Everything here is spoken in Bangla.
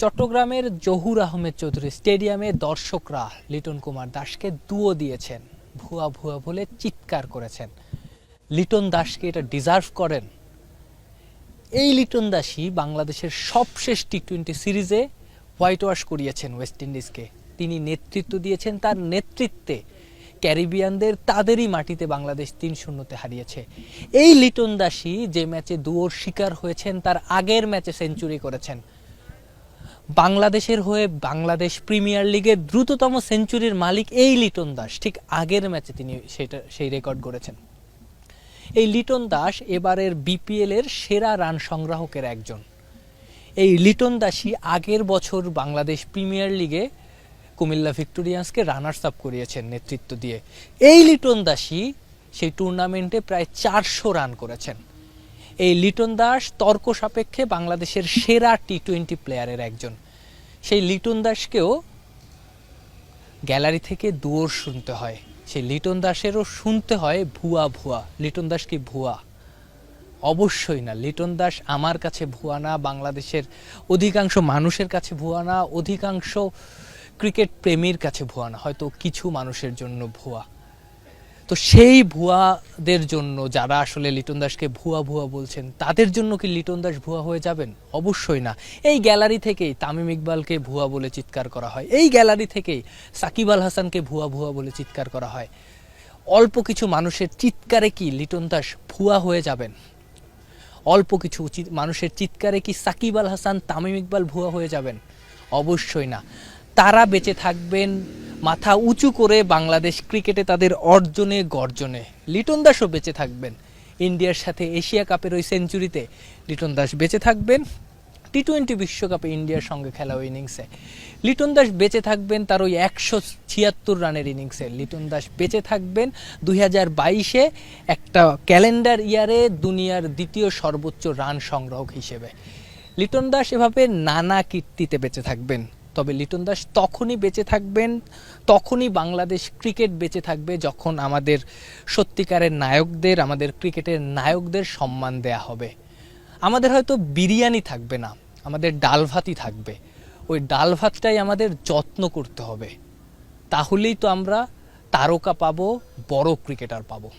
চট্টগ্রামের জহুর আহমেদ চৌধুরী স্টেডিয়ামে দর্শকরা লিটন কুমার দাসকে দুও দিয়েছেন। ভুয়া ভুয়া বলে চিৎকার করেছেন। লিটন দাসকে এটা ডিজার্ভ করেন। এই লিটন দাসই বাংলাদেশের সবশেষ টি টোয়েন্টি সিরিজে হোয়াইট ওয়াশ করিয়েছেন ওয়েস্ট ইন্ডিজকে। তিনি নেতৃত্ব দিয়েছেন, তার নেতৃত্বে ক্যারিবিয়ানদের তাদেরই মাটিতে বাংলাদেশ তিন শূন্যতে হারিয়েছে। এই লিটন দাসই যে ম্যাচে দুয়োর শিকার হয়েছেন, তার আগের ম্যাচে সেঞ্চুরি করেছেন। বাংলাদেশের হয়ে বাংলাদেশ প্রিমিয়ার লিগের দ্রুততম সেঞ্চুরির মালিক এই লিটন দাস। ঠিক আগের ম্যাচে তিনি সেটা, সেই রেকর্ড করেছেন এই লিটন দাস এবারের বিপিএল এর সেরা রান সংগ্রাহকের একজন। এই লিটন দাসই আগের বছর বাংলাদেশ প্রিমিয়ার লিগে কুমিল্লা ভিক্টোরিয়ান্সকে রানার্স আপ করিয়েছেন নেতৃত্ব দিয়ে। এই লিটন দাসই সেই টুর্নামেন্টে প্রায় চারশো রান করেছেন। এই লিটন দাস তর্ক সাপেক্ষে বাংলাদেশের সেরা টি টোয়েন্টি প্লেয়ারের একজন। সেই লিটন দাসকেও গ্যালারি থেকে দুয়োর শুনতে হয়। সেই লিটন দাসেরও শুনতে হয় ভুয়া ভুয়া। লিটন দাস কি ভুয়া? অবশ্যই না। লিটন দাস আমার কাছে ভুয়া না, বাংলাদেশের অধিকাংশ মানুষের কাছে ভুয়া না, অধিকাংশ ক্রিকেট প্রেমীর কাছে ভুয়া না। হয়তো কিছু মানুষের জন্য ভুয়া। তো সেই ভুয়াদের জন্য যারা আসলে লিটন দাসকে ভুয়া ভুয়া বলছেন, তাদের জন্য কি লিটন দাস ভুয়া হয়ে যাবেন? অবশ্যই না। এই গ্যালারি থেকেই তামিম ইকবালকে ভুয়া বলে চিৎকার করা হয়। এই গ্যালারি থেকেই সাকিব আল হাসানকে ভুয়া ভুয়া বলে চিৎকার করা হয়। অল্প কিছু মানুষের চিৎকারে কি লিটন দাস ভুয়া হয়ে যাবেন? অল্প কিছু মানুষের চিৎকারে কি সাকিব আল হাসান, তামিম ইকবাল ভুয়া হয়ে যাবেন? অবশ্যই না। তারা বেঁচে থাকবেন মাথা উঁচু করে বাংলাদেশ ক্রিকেটে তাদের অর্জনে গর্জনে। লিটন দাসও বেঁচে থাকবেন। ইন্ডিয়ার সাথে এশিয়া কাপের ওই সেঞ্চুরিতে লিটন দাস বেঁচে থাকবেন। টি টোয়েন্টি বিশ্বকাপে ইন্ডিয়ার সঙ্গে খেলা ওই ইনিংসে। লিটন দাস বেঁচে থাকবেন তার ওই একশো ছিয়াত্তর রানের ইনিংসে। লিটন দাস বেঁচে থাকবেন দুই হাজার বাইশে একটা ক্যালেন্ডার ইয়ারে দুনিয়ার দ্বিতীয় সর্বোচ্চ রান সংগ্রাহক হিসেবে। লিটন দাস এভাবে নানা কীর্তিতে বেঁচে থাকবেন। তবে লিটন দাস তখনই বেঁচে থাকবেন, তখনই বাংলাদেশ ক্রিকেট বেঁচে থাকবে যখন আমাদের সত্যিকারের নায়কদের, আমাদের ক্রিকেটের নায়কদের সম্মান দেয়া হবে। আমাদের হয়তো বিরিয়ানি থাকবে না, আমাদের ডাল ভাতই থাকবে। ওই ডাল ভাতটাই আমাদের যত্ন করতে হবে। তাহলেই তো আমরা তারকা পাবো, বড় ক্রিকেটার পাবো।